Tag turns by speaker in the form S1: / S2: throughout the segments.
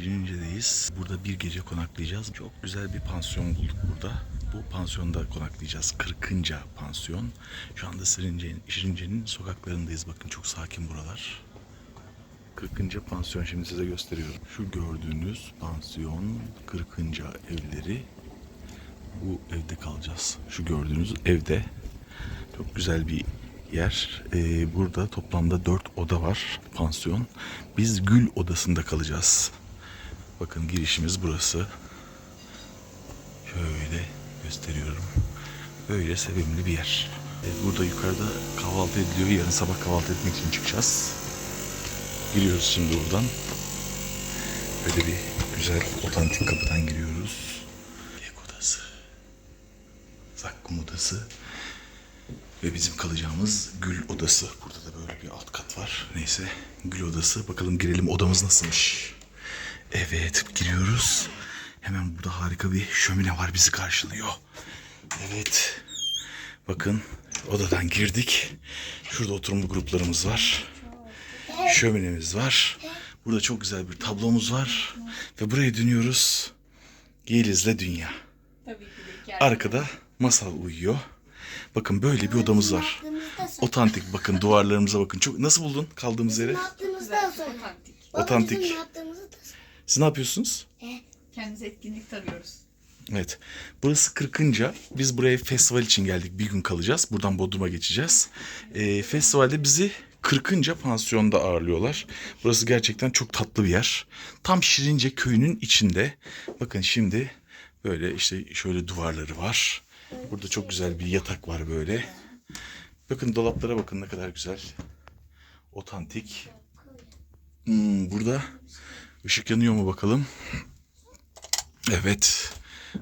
S1: Şirince'deyiz. Burada bir gece konaklayacağız. Çok güzel bir pansiyon bulduk burada. Bu pansiyonda konaklayacağız. Kırkınca pansiyon. Şu anda Şirince'nin sokaklarındayız. Bakın çok sakin buralar. Kırkınca pansiyon şimdi size gösteriyorum. Şu gördüğünüz pansiyon Kırkınca evleri. Bu evde kalacağız. Şu gördüğünüz evde. Çok güzel bir yer. Ee, burada toplamda 4 oda var pansiyon. Biz gül odasında kalacağız. Bakın girişimiz burası. Şöyle gösteriyorum. Böyle sevimli bir yer. Ee, burada yukarıda kahvaltı ediliyor. Yarın sabah kahvaltı etmek için çıkacağız. Giriyoruz şimdi buradan. Böyle bir güzel otantik kapıdan giriyoruz. Tek odası. Zakkum odası. Ve bizim kalacağımız gül odası. Burada da böyle bir alt kat var. Neyse gül odası. Bakalım girelim odamız nasılmış. Evet giriyoruz. Hemen burada harika bir şömine var bizi karşılıyor. Evet. Bakın odadan girdik. Şurada oturma gruplarımız var. Şöminemiz var. Burada çok güzel bir tablomuz var. Ve buraya dönüyoruz. Yeliz'le Dünya. Arkada masal uyuyor. Bakın böyle bir odamız var. Otantik bakın duvarlarımıza bakın. Çok nasıl buldun kaldığımız yeri?
S2: Otantik.
S1: Siz ne yapıyorsunuz?
S2: Kendimize etkinlik tarıyoruz.
S1: Evet. Burası Kırkınca. Biz buraya festival için geldik. Bir gün kalacağız. Buradan Bodrum'a geçeceğiz. Ee, festivalde bizi Kırkınca pansiyonda ağırlıyorlar. Burası gerçekten çok tatlı bir yer. Tam Şirince köyünün içinde. Bakın şimdi böyle işte şöyle duvarları var. Burada çok güzel bir yatak var böyle. Bakın dolaplara bakın ne kadar güzel. Otantik. Hmm, burada ışık yanıyor mu bakalım. Evet.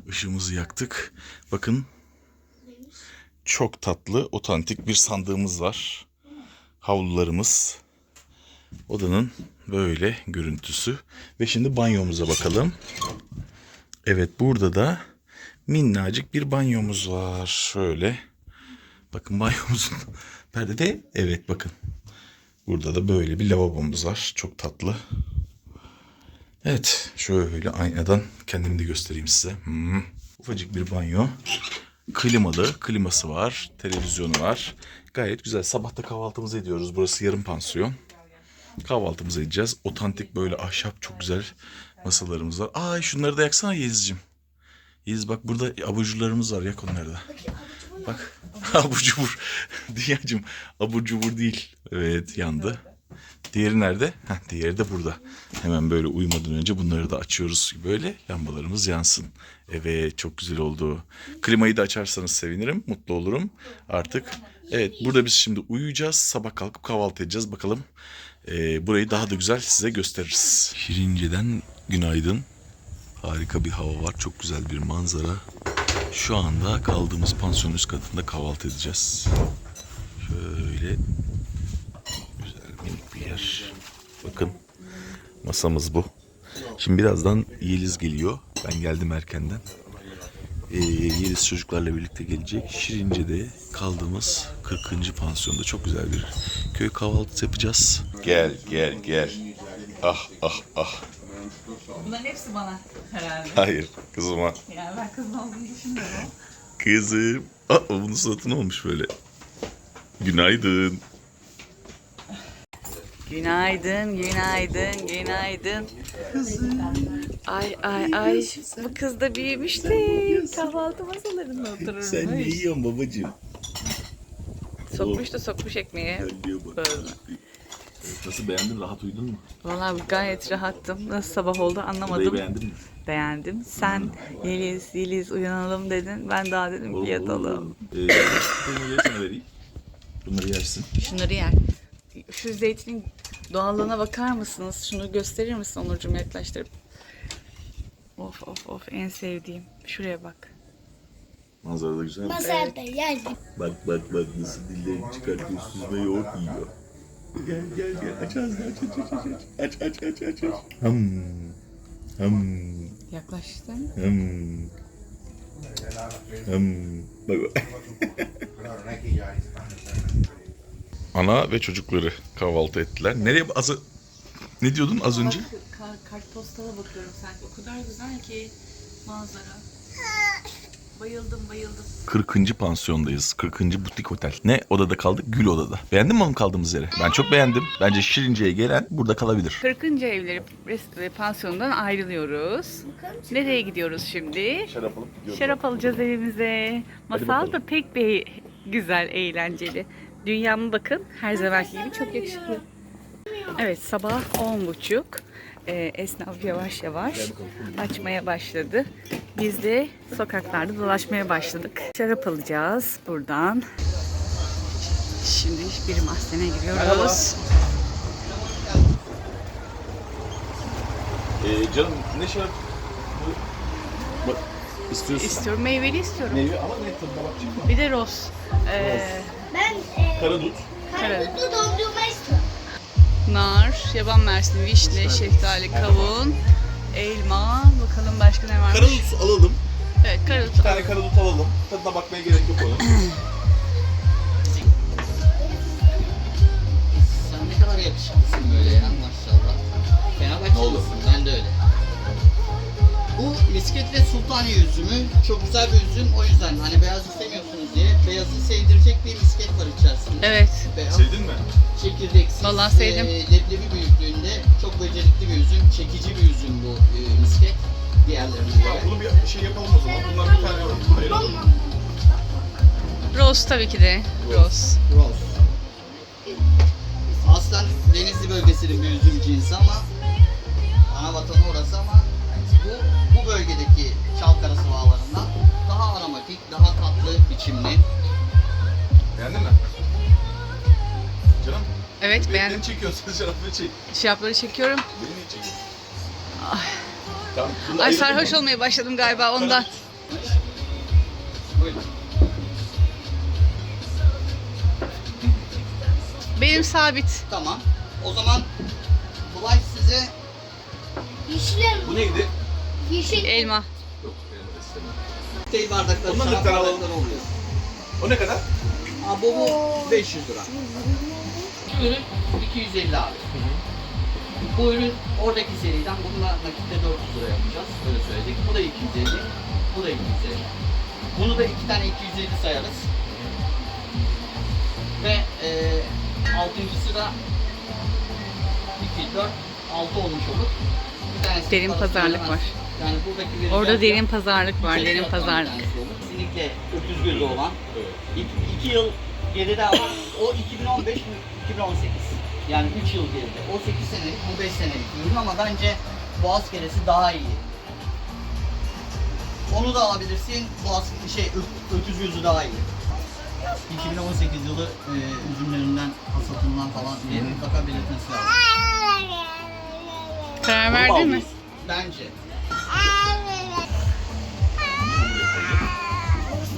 S1: Işığımızı yaktık. Bakın. Çok tatlı, otantik bir sandığımız var. Havlularımız. Odanın böyle görüntüsü. Ve şimdi banyomuza bakalım. Evet burada da minnacık bir banyomuz var. Şöyle. Bakın banyomuzun perdede. Evet bakın. Burada da böyle bir lavabomuz var. Çok tatlı. Evet, şöyle aynadan kendimi de göstereyim size. Hmm. Ufacık bir banyo. Klimalı, kliması var, televizyonu var. Gayet güzel. Sabah da kahvaltımızı ediyoruz. Burası yarım pansiyon. Kahvaltımızı edeceğiz. Otantik böyle ahşap çok güzel masalarımız var. Ay şunları da yaksana Yeliz'cim. Yeliz bak burada aburcularımız var. Yak onları da. Bak abur cubur. Dünyacığım abur cubur değil. Evet yandı. Diğeri nerede? Heh, diğeri de burada. Hemen böyle uyumadan önce bunları da açıyoruz. Böyle lambalarımız yansın. Evet çok güzel oldu. Klimayı da açarsanız sevinirim. Mutlu olurum. Artık evet burada biz şimdi uyuyacağız. Sabah kalkıp kahvaltı edeceğiz. Bakalım e, burayı daha da güzel size gösteririz. Şirince'den günaydın. Harika bir hava var. Çok güzel bir manzara. Şu anda kaldığımız pansiyon üst katında kahvaltı edeceğiz. Şöyle bir yer. Bakın masamız bu. Şimdi birazdan Yeliz geliyor. Ben geldim erkenden. Ee, Yeliz çocuklarla birlikte gelecek. Şirince'de kaldığımız 40. pansiyonda çok güzel bir köy kahvaltısı yapacağız. Gel gel gel. Ah ah ah.
S2: Bunların hepsi bana herhalde.
S1: Hayır kızıma.
S2: Yani ben kızım olduğunu düşünmüyorum.
S1: Kızım. Aa, bunun suratı ne olmuş böyle? Günaydın.
S3: Günaydın, günaydın, günaydın. Ay ay ay bu kız da büyümüş de kahvaltı masalarında otururmuş.
S1: yiyorsun babacığım?
S3: Sokmuş da sokmuş ekmeği. Böyle.
S1: Nasıl beğendin? Rahat uyudun mu?
S3: Vallahi gayet rahattım. Nasıl sabah oldu
S1: Burayı
S3: anlamadım.
S1: beğendin mi?
S3: Beğendim. Sen Yeliz, Yeliz uyanalım dedin. Ben daha dedim ki yatalım.
S1: Ee, bunları sana vereyim. Bunları yersin.
S3: Şunları yer. Şu zeytinin doğallığına bakar mısınız? Şunu gösterir misin Onurcuğum yaklaştırıp? Of of of en sevdiğim. Şuraya bak.
S1: Manzara da güzel.
S4: Masada yer.
S1: Bak bak bak nasıl dillerini çıkartıyor. Süzme yoğurt yiyor. Gel gel gel. Aç ağzını aç aç aç aç. Aç aç aç aç aç. Hım. Hım.
S3: Yaklaştın.
S1: Hım. Hım. Bak bak. Ana ve çocukları kahvaltı ettiler. Nereye azı Ne diyordun az önce?
S3: Bak, kar- kartpostala bakıyorum sanki. O kadar güzel ki manzara. Bayıldım bayıldım.
S1: 40. pansiyondayız. 40. butik otel. Ne odada kaldık? Gül odada. Beğendin mi oğlum kaldığımız yeri? Ben çok beğendim. Bence Şirince'ye gelen burada kalabilir.
S3: 40. evleri rest- ve pansiyondan ayrılıyoruz. Nereye gidiyoruz şimdi?
S1: Şarap alıp
S3: Şarap alacağız evimize. Masal da pek bir güzel, eğlenceli. Dünyama bakın her zamanki gibi çok yakışıklı. Evet sabah 10.30. Ee, esnaf yavaş yavaş açmaya başladı. Biz de sokaklarda dolaşmaya başladık. Şarap alacağız buradan. Şimdi bir mahzene giriyoruz.
S1: Ee, canım ne şarap? Bak istiyorsun.
S3: İstiyorum meyveli istiyorum.
S1: Meyve ama ne tadına bakacağım.
S3: Bir de roz. Ee,
S4: Ben e,
S1: Karadut.
S4: karadutlu dondurma istiyorum.
S3: nar, yaban mersini, vişne, şeftali, kavun, elma. Bakalım başka ne varmış?
S1: Karadut alalım.
S3: Evet, karadut.
S1: Bir tane karadut alalım. Tadına bakmaya gerek yok onun.
S5: sultaniye üzümü çok güzel bir üzüm o yüzden hani beyaz istemiyorsunuz diye beyazı sevdirecek bir misket var içerisinde.
S3: Evet.
S5: Beyaz,
S1: Sevdin mi?
S5: çekirdeksiz,
S3: Vallahi sevdim.
S5: e, leblebi büyüklüğünde çok becerikli bir üzüm, çekici bir üzüm bu e, misket diğerlerine göre.
S1: Bunu bir şey yapalım o zaman. Bundan bir tane ayıralım.
S3: Roz tabii ki de. Roz.
S5: Rose. Aslen Denizli bölgesinin bir üzüm cinsi ama ana vatanı orası ama bu, bu bölgedeki çalkara sıvalarından daha aromatik, daha tatlı biçimli.
S1: Beğendin mi? Canım.
S3: Evet
S1: Beni
S3: beğendim.
S1: çekiyorsun şarapları çek.
S3: Şarapları çekiyorum.
S1: Beni niye çekiyorsun? Tamam. bunu
S3: Ay sarhoş
S1: mı?
S3: olmaya başladım galiba ondan.
S5: Buyurun.
S3: Benim sabit.
S5: Tamam. O zaman Bulay size
S4: Yeşil elma.
S1: Bu neydi?
S4: Yeşil
S3: Elma.
S1: Yok de istemiyorum.
S5: kokteyl bardakları,
S1: Ondan
S5: şarap bardakları oluyor.
S1: O ne kadar?
S5: Aa, bu, bu 500 lira. Bu ürün 250 abi. Bu ürün oradaki seriden bununla nakitte 400 lira yapacağız. Öyle söyledik. Bu da 250. Bu da 250. Bunu da iki tane 250 sayarız. Ve e, altıncısı da 2, 4, 6 olmuş olur.
S3: Derin pazarlık var.
S5: Yani buradaki
S3: Orada derin pazarlık var, derin pazarlık.
S5: Kesinlikle öküz gözü olan. 2 yıl geride ama o 2015 2018. Yani 3 yıl geride. O 8 senelik, bu 5 senelik ürün ama bence Boğaz keresi daha iyi. Onu da alabilirsin. Boğaz şey öküz gözü daha iyi. 2018 yılı e, üzümlerinden, hasatından falan diye mutlaka belirtmesi lazım.
S3: Karar verdin mi?
S5: Bence.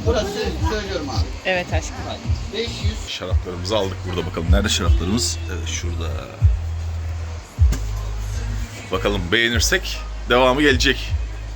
S5: Burası söylüyorum abi.
S3: Evet aşkım.
S5: Bak, 500
S1: Şaraplarımızı aldık burada bakalım. Nerede şaraplarımız? Evet şurada. Bakalım beğenirsek devamı gelecek.